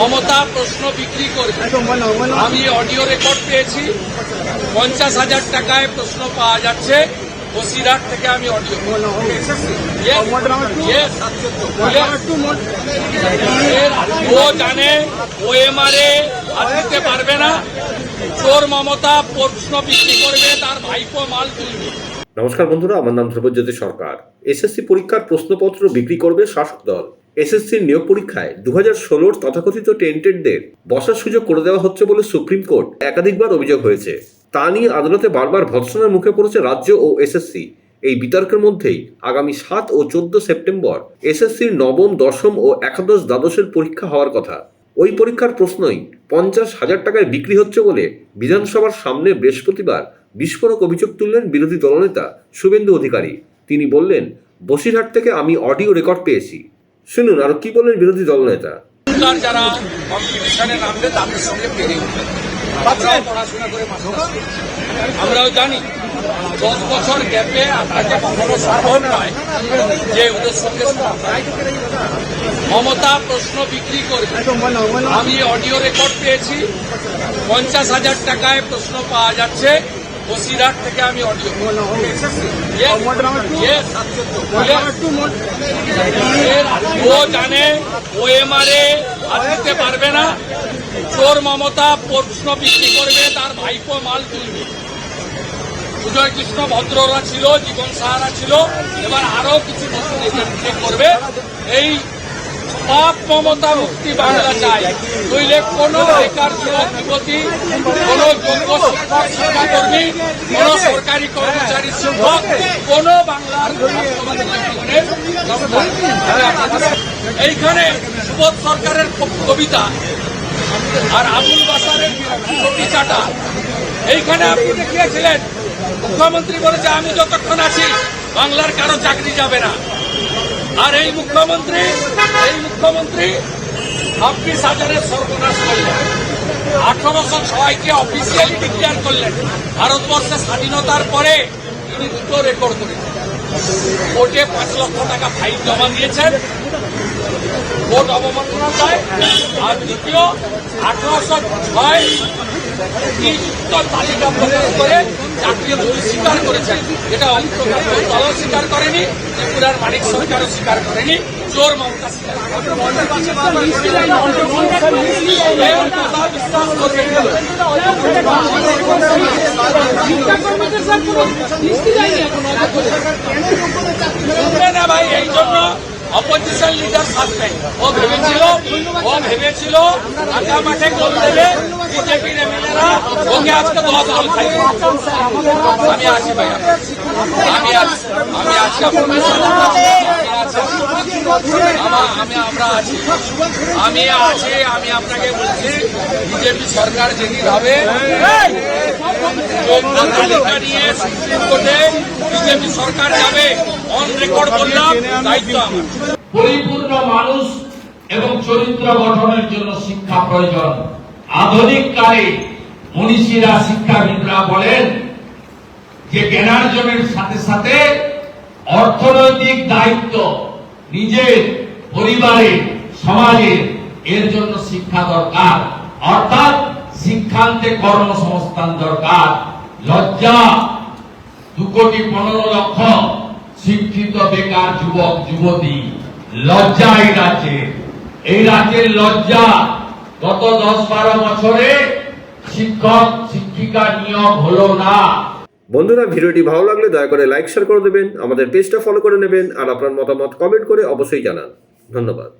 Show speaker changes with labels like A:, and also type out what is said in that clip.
A: মমতা প্রশ্ন বিক্রি করবে। আমি অডিও রেকর্ড পেয়েছি। পঞ্চাশ হাজার টাকায় প্রশ্ন পাওয়া যাচ্ছে। বসিরহাট থেকে আমি অডিও ও জানে, ও এমআরএ আর দিতে পারবে না। চোর মমতা প্রশ্ন বিক্রি করবে, তার ভাইপো মাল তুলবে।
B: নমস্কার বন্ধুরা, আমার নাম ধ্রুবজ্যোতি সরকার। এসএসসি পরীক্ষার প্রশ্নপত্র বিক্রি করবে শাসক দল। এসএসসির নিয়োগ পরীক্ষায় দু হাজার ষোলোর তথাকথিত টেন্টেডদের বসার সুযোগ করে দেওয়া হচ্ছে বলে সুপ্রিম কোর্ট একাধিকবার অভিযোগ হয়েছে। তা নিয়ে আদালতে বারবার ভৎসনার মুখে পড়েছে রাজ্য ও এসএসসি। এই বিতর্কের মধ্যেই আগামী সাত ও চোদ্দ সেপ্টেম্বর এসএসসির নবম, দশম ও একাদশ দ্বাদশের পরীক্ষা হওয়ার কথা। ওই পরীক্ষার প্রশ্নই পঞ্চাশ হাজার টাকায় বিক্রি হচ্ছে বলে বিধানসভার সামনে বৃহস্পতিবার বিস্ফোরক অভিযোগ তুললেন বিরোধী দলনেতা শুভেন্দু অধিকারী। তিনি বললেন, বসিরহাট থেকে আমি অডিও রেকর্ড পেয়েছি। শুনুন, আর কি বললেন বিরোধী
A: পেরে উঠবে। আমরাও করে জানি, দশ বছর গ্যাপে যে মমতা প্রশ্ন বিক্রি করবে। আমি অডিও রেকর্ড পেয়েছি, পঞ্চাশ হাজার টাকায় প্রশ্ন পাওয়া যাচ্ছে। বসিরহাট থেকে আমি অডিও ও জানে ও এমআরএ আর দিতে পারবে না। চোর মমতা প্রশ্ন বিক্রি করবে তার ভাইপো মাল তুলবে। সুজয় কৃষ্ণ ভদ্ররা ছিল জীবন সাহারা ছিল। এবার আরও কিছু নতুন করবে। এই পাপ মমতা মুক্তি বাংলা চাই। নইলে কোন বেকার যুবক যুবতী, কোন যোগ্য শিক্ষক কোন সরকারি কর্মচারী শিক্ষক কোন বাংলার এইখানে সুবোধ সরকারের কবিতা আর আবুল বাসারের চাটা এইখানে আপনি দেখিয়েছিলেন, মুখ্যমন্ত্রী বলেছে, আমি যতক্ষণ আছি, বাংলার কারও চাকরি যাবে না। আর এই মুখ্যমন্ত্রী এই মুখ্যমন্ত্রী ছাব্বিশ হাজারের সর্বনাশ করলেন। আঠারোশো ছয়কে অফিসিয়ালি ডিক্লেয়ার করলেন। ভারতবর্ষের স্বাধীনতার পরে তিনি দুটো রেকর্ড করেছেন। কোর্টে পাঁচ লক্ষ টাকা ফাইন জমা দিয়েছেন। কোর্ট অবমাননা দেয়। আর দ্বিতীয়, আঠারোশো ছয় চাকরি স্বীকার করেছেন স্বীকার করেনি মানিক স্বীকার করেনি। ভাই, এই জন্য অপোজিশন লিডার থাকবেন ও ভেবেছিল ও ভেবেছিল মাঠে দেবে বিজেপির আজকে দশ খাইবে আমি আছি আমি আছি, আমি আমি আমি, আমরা আছি। আমি আছি, আমি আপনাকে বলছি, বিজেপি সরকার হবে নিয়ে সুপ্রিম কোর্টে বিজেপি সরকার যাবে অন রেকর্ড বললাম দায়িত্ব আমার।
C: পরিপূর্ণ মানুষ এবং চরিত্র গঠনের জন্য শিক্ষা প্রয়োজন। আধুনিক কালে মনীষীরা শিক্ষাবিদরা বলেন যে জ্ঞানার্জনের সাথে সাথে অর্থনৈতিক দায়িত্ব নিজের পরিবারের সমাজের এর জন্য শিক্ষা দরকার। অর্থাৎ শিক্ষান্তে কর্মসংস্থান দরকার। লজ্জা, দু কোটি পনেরো লক্ষ শিক্ষিত বেকার যুবক, যুবতী, লজ্জা এই রাজ্যে এই রাজ্যের লজ্জা গত দশ বারো বছরে শিক্ষক, শিক্ষিকা নিয়োগ হলো না।
B: বন্ধুরা, ভিডিওটি ভালো লাগলে দয়া করে লাইক শেয়ার করে দেবেন, আমাদের পেজটা ফলো করে নেবেন, আর আপনার মতামত কমেন্ট করে অবশ্যই জানান। ধন্যবাদ।